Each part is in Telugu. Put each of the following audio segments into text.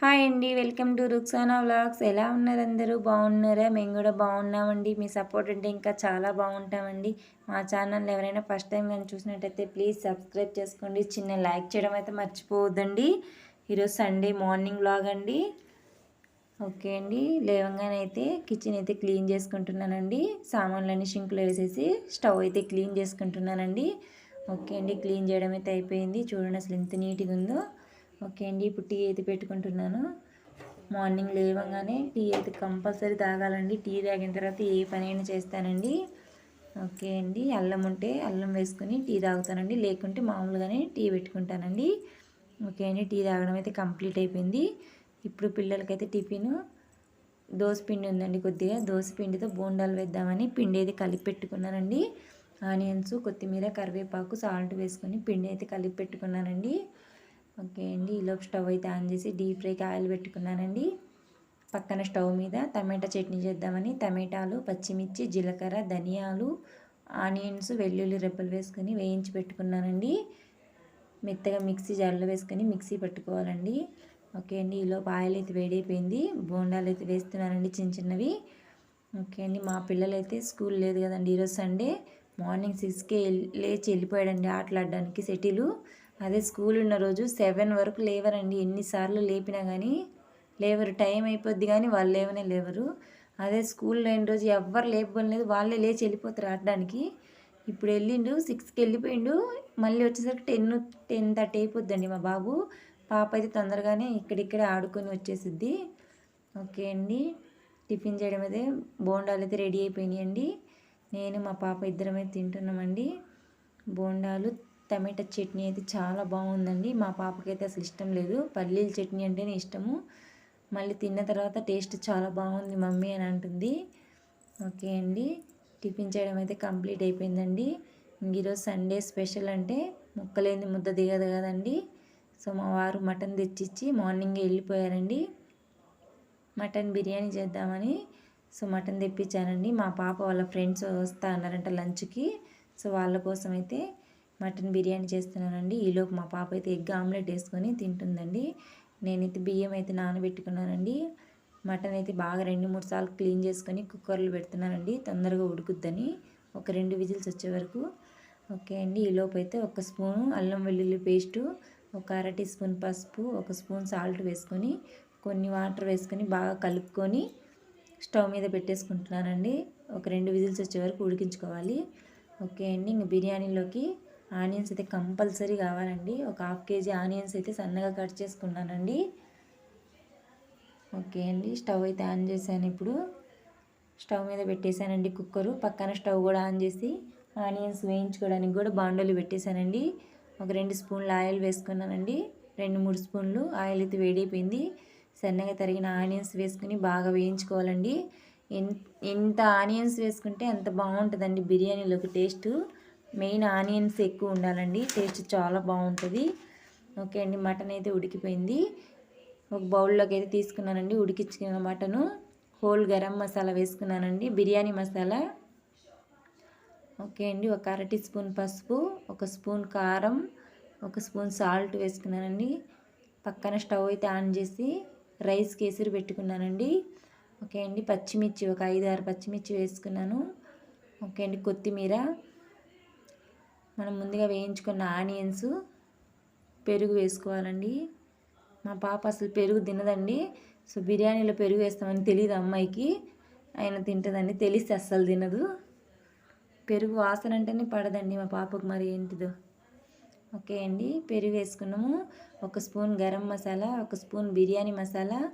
హాయ్ అండి వెల్కమ్ టు రుక్సానా వ్లాగ్స్. ఎలా ఉన్నారు అందరూ? బాగున్నారా? మేము కూడా బాగున్నామండి. మీ సపోర్ట్ అంటే ఇంకా చాలా బాగుంటామండి. మా ఛానల్ ఎవరైనా ఫస్ట్ టైం కానీ చూసినట్టయితే ప్లీజ్ సబ్స్క్రైబ్ చేసుకోండి. చిన్న లైక్ చేయడం అయితే మర్చిపోవద్దండి. ఈరోజు సండే మార్నింగ్ వ్లాగ్ అండి. ఓకే అండి లేవంగానే అయితే కిచెన్ అయితే క్లీన్ చేసుకుంటున్నానండి. సామాన్లన్నీ షింకులో వేసేసి స్టవ్ అయితే క్లీన్ చేసుకుంటున్నానండి. ఓకే అండి క్లీన్ చేయడం అయితే అయిపోయింది. చూడండి అసలు ఎంత నీట్గా ఉందో. ఓకే అండి ఇప్పుడు టీ అయితే పెట్టుకుంటున్నాను. మార్నింగ్ లేవగానే టీ అయితే కంపల్సరీ తాగాలండి. టీ తాగిన తర్వాత ఏ పని అయినా చేస్తానండి. ఓకే అండి అల్లం ఉంటే అల్లం వేసుకొని టీ తాగుతానండి. లేకుంటే మామూలుగానే టీ పెట్టుకుంటానండి. ఓకే అండి టీ తాగడం అయితే కంప్లీట్ అయిపోయింది. ఇప్పుడు పిల్లలకైతే టిఫిన్ దోశ పిండి ఉందండి కొద్దిగా. దోశ పిండితో బోండాలు వేద్దామని పిండి అయితే కలిపి పెట్టుకున్నానండి. ఆనియన్స్ కొత్తిమీర కరివేపాకు సాల్ట్ వేసుకొని పిండి అయితే కలిపి పెట్టుకున్నానండి. ఓకే అండి ఈలోపు స్టవ్ అయితే ఆన్ చేసి డీప్ ఫ్రైకి ఆయిల్ పెట్టుకున్నానండి. పక్కన స్టవ్ మీద టమాటా చట్నీ చేద్దామని టమాటాలు పచ్చిమిర్చి జీలకర్ర ధనియాలు ఆనియన్స్ వెల్లుల్లి రెప్పలు వేసుకొని వేయించి పెట్టుకున్నానండి. మెత్తగా మిక్సీ జార్లో వేసుకొని మిక్సీ పెట్టుకోవాలండి. ఓకే అండి ఈలోపు ఆయిల్ అయితే వేడైపోయింది. బోండాలు అయితే వేస్తున్నానండి చిన్న చిన్నవి. ఓకే అండి మా పిల్లలైతే స్కూల్ లేదు కదండి ఈరోజు సండే. మార్నింగ్ సిక్స్కే లేచి వెళ్ళిపోయాడండి ఆటలాడడానికి సెటిలు. అదే స్కూల్ ఉన్న రోజు సెవెన్ వరకు లేవరండి. ఎన్నిసార్లు లేపినా కానీ లేవరు. టైం అయిపోద్ది కానీ వాళ్ళు లేవనే లేవరు. అదే స్కూల్ లేని రోజు ఎవ్వరు లేపలేదు వాళ్ళే లేచి వెళ్ళిపోతారు ఆడడానికి. ఇప్పుడు వెళ్ళిండు సిక్స్కి వెళ్ళిపోయిండు. మళ్ళీ వచ్చేసరికి టెన్ టెన్ థర్టీ అయిపోద్దండి మా బాబు. పాప అయితే తొందరగానే ఇక్కడిక్కడే ఆడుకొని వచ్చేసిద్ది. ఓకే అండి. టిఫిన్ చేయడం అయితే బోండాలు అయితే రెడీ అయిపోయినాయండి. నేను మా పాప ఇద్దరమే తింటున్నామండి. బోండాలు టమాటా చట్నీ అయితే చాలా బాగుందండి. మా పాపకైతే అసలు ఇష్టం లేదు. పల్లీల చట్నీ అంటేనే ఇష్టము. మళ్ళీ తిన్న తర్వాత టేస్ట్ చాలా బాగుంది మమ్మీ అని అంటుంది. ఓకే అండి. టిఫిన్ చేయడం అయితే కంప్లీట్ అయిపోయిందండి. ఈరోజు సండే స్పెషల్ అంటే ముక్కలేని ముద్ద దిగదు కదండి. సో మా వారు మటన్ తెచ్చిచ్చి మార్నింగ్ వెళ్ళిపోయారండి. మటన్ బిర్యానీ చేద్దామని. సో మటన్ తెప్పించానండి. మా పాప వాళ్ళ ఫ్రెండ్స్ వస్తా అన్నారంట లంచ్కి. సో వాళ్ళ కోసం అయితే మటన్ బిర్యానీ చేస్తున్నానండి. ఈలోపు మా పాప అయితే ఎగ్ ఆమ్లెట్ వేసుకొని తింటుందండి. నేనైతే బియ్యం అయితే నానబెట్టుకున్నానండి. మటన్ అయితే బాగా రెండు మూడు సార్లు క్లీన్ చేసుకొని కుక్కర్లో పెడుతున్నానండి. తొందరగా ఉడుకుద్దని. ఒక రెండు విజిల్స్ వచ్చే వరకు. ఓకే అండి. ఈలోపు అయితే ఒక స్పూను అల్లం వెల్లుల్లి పేస్టు ఒక అర టీ స్పూన్ పసుపు ఒక స్పూన్ సాల్ట్ వేసుకొని కొన్ని వాటర్ వేసుకొని బాగా కలుపుకొని స్టవ్ మీద పెట్టేసుకుంటున్నానండి. ఒక రెండు విజిల్స్ వచ్చే వరకు ఉడికించుకోవాలి. ఓకే అండి. ఇంక బిర్యానీలోకి ఆనియన్స్ అయితే కంపల్సరీ కావాలండి. ఒక హాఫ్ కేజీ ఆనియన్స్ అయితే సన్నగా కట్ చేసుకున్నానండి. ఓకే అండి. స్టవ్ అయితే ఆన్ చేశాను ఇప్పుడు. స్టవ్ మీద పెట్టేశానండి కుక్కరు. పక్కన స్టవ్ కూడా ఆన్ చేసి ఆనియన్స్ వేయించుకోవడానికి కూడా బాండోలు పెట్టేశానండి. ఒక రెండు స్పూన్లు ఆయిల్ వేసుకున్నానండి. రెండు మూడు స్పూన్లు ఆయిల్ అయితే వేడైపోయింది. సన్నగా తరిగిన ఆనియన్స్ వేసుకుని బాగా వేయించుకోవాలండి. ఎంత ఆనియన్స్ వేసుకుంటే అంత బాగుంటుందండి బిర్యానీలోకి టేస్ట్. మెయిన్ ఆనియన్స్ ఎక్కువ ఉండాలండి. టేస్ట్ చాలా బాగుంటుంది. ఓకే అండి మటన్ అయితే ఉడికిపోయింది. ఒక బౌల్లోకి అయితే తీసుకున్నానండి ఉడికించుకున్న మటను. హోల్ గరం మసాలా వేసుకున్నానండి బిర్యానీ మసాలా. ఓకే అండి ఒక అర టీ స్పూన్ పసుపు ఒక స్పూన్ కారం ఒక స్పూన్ సాల్ట్ వేసుకున్నానండి. పక్కన స్టవ్ అయితే ఆన్ చేసి రైస్ కేసరి పెట్టుకున్నానండి. ఓకే అండి పచ్చిమిర్చి ఒక ఐదు ఆరు పచ్చిమిర్చి వేసుకున్నాను. ఓకే అండి కొత్తిమీర. మనం ముందుగా వేయించుకున్న ఆనియన్స్ పెరుగు వేసుకోవాలండి. మా పాప అసలు పెరుగు తినదండి. సో బిర్యానీలో పెరుగు వేస్తామని తెలియదు అమ్మాయికి. ఆయన తింటుందండి. తెలిస్తే అస్సలు తినదు. పెరుగు వాసన అంటేనే పడదండి మా పాపకు మరి ఏంటిదో. ఓకే అండి. పెరుగు వేసుకున్నాము. ఒక స్పూన్ గరం మసాలా ఒక స్పూన్ బిర్యానీ మసాలా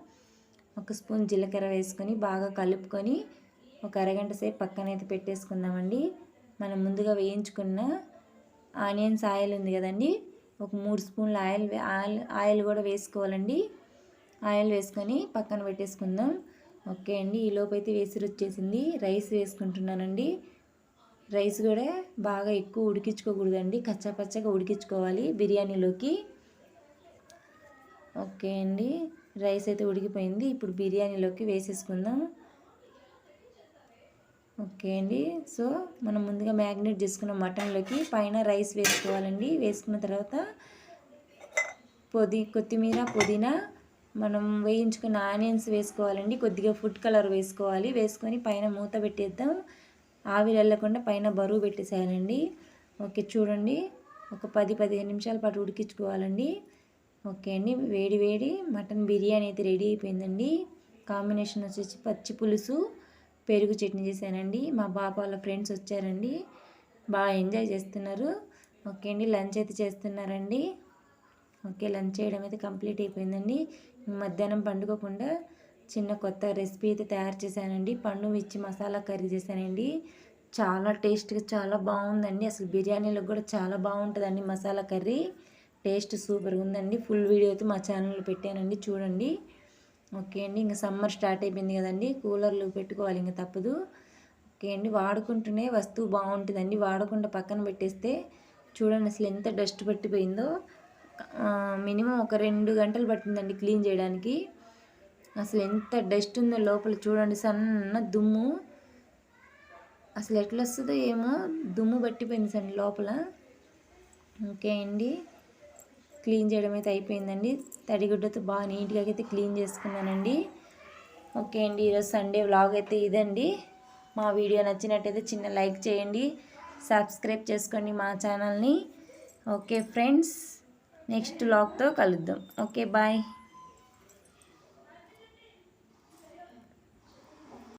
ఒక స్పూన్ జీలకర్ర వేసుకొని బాగా కలుపుకొని ఒక అరగంట సేపు పక్కనైతే పెట్టేసుకుందామండి. మనం ముందుగా వేయించుకున్న ఆనియన్స్ ఆయిల్ ఉంది కదండి. ఒక మూడు స్పూన్ల ఆయిల్ ఆయిల్ ఆయిల్ కూడా వేసుకోవాలండి. ఆయిల్ వేసుకొని పక్కన పెట్టేసుకుందాం. ఓకే అండి. ఈలోపు అయితే వేసిరి వచ్చేసింది రైస్ వేసుకుంటున్నానండి. రైస్ కూడా బాగా ఎక్కువ ఉడికించుకోకూడదండి. కచ్చాపచ్చగా ఉడికించుకోవాలి బిర్యానీలోకి. ఓకే అండి. రైస్ అయితే ఉడికిపోయింది. ఇప్పుడు బిర్యానీలోకి వేసేసుకుందాం. ఓకే అండి. సో మనం ముందుగా మ్యాగ్నేట్ చేసుకున్న మటన్లోకి పైన రైస్ వేసుకోవాలండి. వేసుకున్న తర్వాత పొది కొత్తిమీర పుదీనా మనం వేయించుకున్న ఆనియన్స్ వేసుకోవాలండి. కొద్దిగా ఫుడ్ కలర్ వేసుకోవాలి. వేసుకొని పైన మూత పెట్టేద్దాం. ఆవిరి వెళ్ళకుండా పైన బరువు పెట్టేసేయాలండి. ఓకే చూడండి. ఒక పది పదిహేను నిమిషాల పాటు ఉడికించుకోవాలండి. ఓకే అండి. వేడి వేడి మటన్ బిర్యానీ అయితే రెడీ అయిపోయిందండి. కాంబినేషన్ వచ్చేసి పచ్చి పులుసు పెరుగు చట్నీ చేశానండి. మా పాప వాళ్ళ ఫ్రెండ్స్ వచ్చారండి. బాగా ఎంజాయ్ చేస్తున్నారు. ఓకే అండి లంచ్ అయితే చేస్తున్నారండి. ఓకే లంచ్ చేయడం అయితే కంప్లీట్ అయిపోయిందండి. మధ్యాహ్నం పండుకోకుండా చిన్న కొత్త రెసిపీ అయితే తయారు చేశానండి. పండు మిర్చి మసాలా కర్రీ చేశానండి. చాలా టేస్ట్గా చాలా బాగుందండి. అసలు బిర్యానీలో కూడా చాలా బాగుంటుందండి మసాలా కర్రీ. టేస్ట్ సూపర్గా ఉందండి. ఫుల్ వీడియో అయితే మా ఛానల్లో పెట్టానండి. చూడండి. ఓకే అండి ఇంకా సమ్మర్ స్టార్ట్ అయిపోయింది కదండి కూలర్లు పెట్టుకోవాలి ఇంకా తప్పదు. ఓకే అండి వాడుకుంటూనే వస్తువు బాగుంటుందండి వాడకుండా పక్కన పెట్టేస్తే చూడండి అసలు ఎంత డస్ట్ పట్టిపోయిందో. మినిమం ఒక రెండు గంటలు పట్టిందండి క్లీన్ చేయడానికి. అసలు ఎంత డస్ట్ ఉందో లోపల చూడండి సన్న దుమ్ము. అసలు ఎట్లా వస్తుందో ఏమో దుమ్ము పట్టిపోయింది సండి లోపల. ఓకే అండి. క్లీన్ చేయడం అయితే అయిపోయిందండి. తడిగుడ్డతో బాగా నీట్గా అయితే క్లీన్ చేసుకున్నానండి. ఓకే అండి ఈరోజు సండే వ్లాగ్ అయితే ఇదండి. మా వీడియో నచ్చినట్టయితే చిన్న లైక్ చేయండి సబ్స్క్రైబ్ చేసుకోండి మా ఛానల్ని. ఓకే ఫ్రెండ్స్ నెక్స్ట్ వ్లాగ్తో కలుద్దాం. Okay bye.